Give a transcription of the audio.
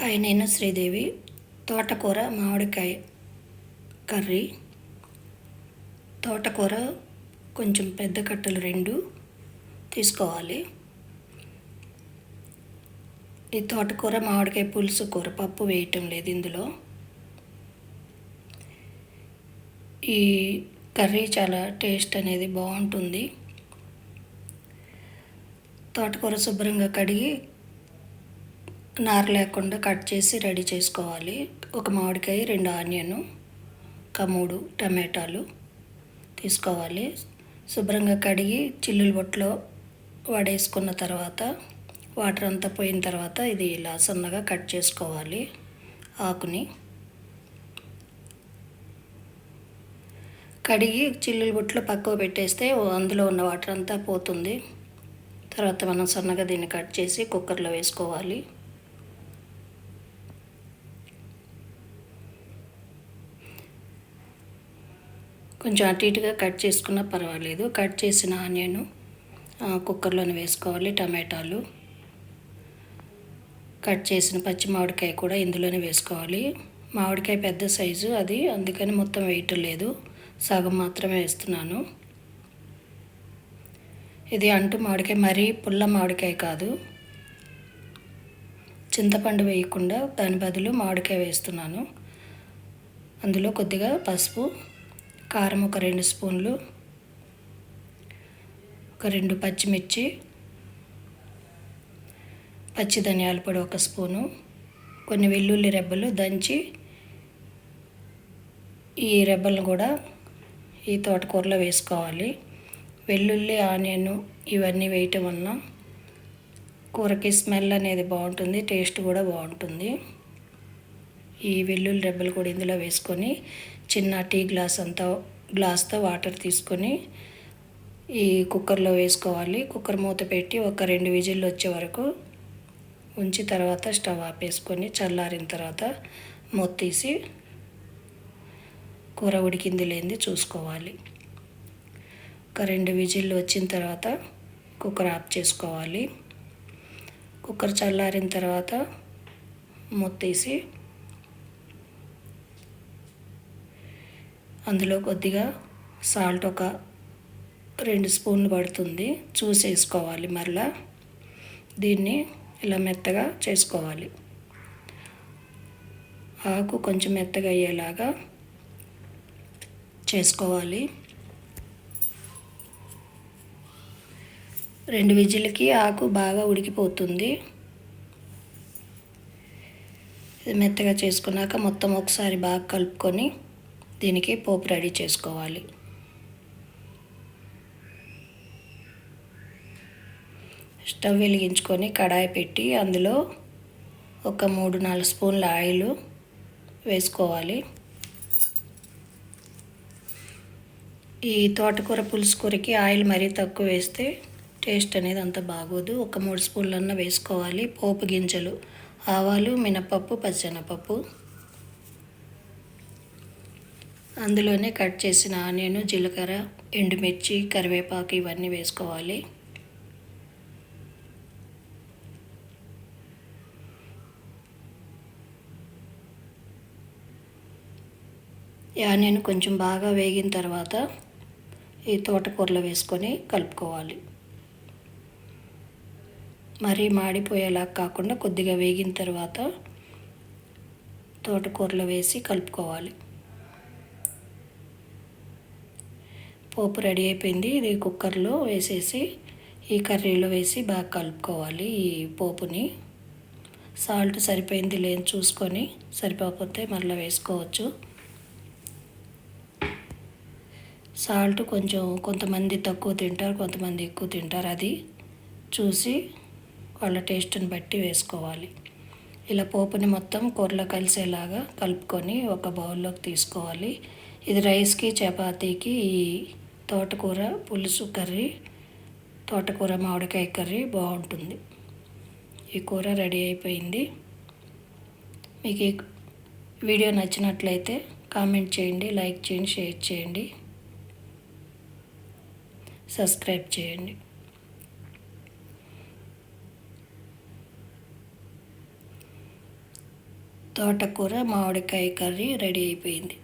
Hi నేను శ్రీదేవి. తోటకూర మామిడికాయ కర్రీ. తోటకూర కొంచెం పెద్ద కట్టలు రెండు తీసుకోవాలి. ఈ తోటకూర మామిడికాయ పులుసు కూర పప్పు వేయటం లేదు ఇందులో. ఈ కర్రీ చాలా టేస్ట్ అనేది బాగుంటుంది. తోటకూర శుభ్రంగా కడిగి నార లేకుండా కట్ చేసి రెడీ చేసుకోవాలి. ఒక మామిడికాయ రెండు ఆనియన్ ఒక మూడు టమాటాలు తీసుకోవాలి. శుభ్రంగా కడిగి చిల్లుల బొట్లో వడేసుకున్న తర్వాత వాటర్ అంతా పోయిన తర్వాత ఇది ఇలా సన్నగా కట్ చేసుకోవాలి. ఆకుని కడిగి చిల్లుల బొట్లో పక్కకు పెట్టేస్తే అందులో ఉన్న వాటర్ అంతా పోతుంది. తర్వాత మనం సన్నగా దీన్ని కట్ చేసి కుక్కర్లో వేసుకోవాలి. కొంచెం అటు ఇటుగా కట్ చేసుకున్నా పర్వాలేదు. కట్ చేసిన ఆనియన్ కుక్కర్లోనే వేసుకోవాలి టమాటాలు. కట్ చేసిన పచ్చి మామిడికాయ కూడా ఇందులోనే వేసుకోవాలి. మామిడికాయ పెద్ద సైజు అది అందుకని మొత్తం వేయటం లేదు. సగం మాత్రమే వేస్తున్నాను. ఇది అంటు మామిడికాయ మరీ పుల్ల మామిడికాయ కాదు. చింతపండు వేయకుండా దాని బదులు మామిడికాయ వేస్తున్నాను. అందులో కొద్దిగా పసుపు కారం ఒక రెండు స్పూన్లు ఒక రెండు పచ్చిమిర్చి పచ్చి ధనియాల పొడి ఒక స్పూను కొన్ని వెల్లుల్లి రెబ్బలు దంచి ఈ రెబ్బలను కూడా ఈ తోటకూరలో వేసుకోవాలి. వెల్లుల్లి ఆనియన్ ఇవన్నీ వేయటం వలన కూరకి స్మెల్ అనేది బాగుంటుంది టేస్ట్ కూడా బాగుంటుంది. ఈ వెల్లుల్లి రెబ్బలు కూడా ఇందులో వేసుకొని చిన్న టీ గ్లాస్ అంతా గ్లాస్తో వాటర్ తీసుకొని ఈ కుక్కర్లో వేసుకోవాలి. కుక్కర్ మూత పెట్టి ఒక రెండు విజిల్లు వచ్చే వరకు ఉంచి తర్వాత స్టవ్ ఆపేసుకొని చల్లారిన తర్వాత మూత తీసి కూర ఉడికింది లేనిది చూసుకోవాలి. ఒక రెండు విజిల్లు వచ్చిన తర్వాత కుక్కర్ ఆఫ్ చేసుకోవాలి. కుక్కర్ చల్లారిన తర్వాత మూత తీసి అందులో కొద్దిగా సాల్ట్ ఒక రెండు స్పూన్లు పడుతుంది. చూసి వేసుకోవాలి మరలా. దీన్ని ఇలా మెత్తగా చేసుకోవాలి. ఆకు కొంచెం మెత్తగా అయ్యేలాగా చేసుకోవాలి. రెండు విజిల్కి ఆకు బాగా ఉడికిపోతుంది. మెత్తగా చేసుకున్నాక మొత్తం ఒకసారి బాగా కలుపుకొని దీనికి పోపు రెడీ చేసుకోవాలి. స్టవ్ వెలిగించుకొని కడాయి పెట్టి అందులో ఒక మూడు నాలుగు స్పూన్ల ఆయిల్ వేసుకోవాలి. ఈ తోటకూర పులుసు కూరకి ఆయిల్ మరీ తక్కువ వేస్తే టేస్ట్ అనేది అంత బాగోదు. ఒక మూడు స్పూన్లన్న వేసుకోవాలి. పోపు గింజలు ఆవాలు మినపప్పు పచ్చెనపప్పు. అందులోనే కట్ చేసిన ఆనియన్ జీలకర్ర ఎండుమిర్చి కరివేపాకు ఇవన్నీ వేసుకోవాలి. ఈ ఆనియన్ కొంచెం బాగా వేగిన తర్వాత ఈ తోటకూరలో వేసుకొని కలుపుకోవాలి. మరీ మాడిపోయేలా కాకుండా కొద్దిగా వేగిన తర్వాత తోటకూరలో వేసి కలుపుకోవాలి. పోపు రెడీ అయిపోయింది. ఇది కుక్కర్లో వేసేసి ఈ కర్రీలో వేసి బాగా కలుపుకోవాలి ఈ పోపుని. సాల్ట్ సరిపోయింది లేని చూసుకొని సరిపోకపోతే మళ్ళీ వేసుకోవచ్చు. సాల్ట్ కొంచెం కొంతమంది తక్కువ తింటారు కొంతమంది ఎక్కువ తింటారు. అది చూసి వాళ్ళ టేస్ట్ని బట్టి వేసుకోవాలి. ఇలా పోపుని మొత్తం కూరలో కలిసేలాగా కలుపుకొని ఒక బౌల్లోకి తీసుకోవాలి. ఇది రైస్కి చపాతీకి ఈ తోటకూర పులుసు కర్రీ తోటకూర మామిడికాయ కర్రీ బాగుంటుంది. ఈ కూర రెడీ అయిపోయింది. మీకు ఈ వీడియో నచ్చినట్లయితే కామెంట్ చేయండి లైక్ చేయండి షేర్ చేయండి. సబ్స్క్రైబ్ చేయండి. తోటకూర మామిడికాయ కర్రీ రెడీ అయిపోయింది.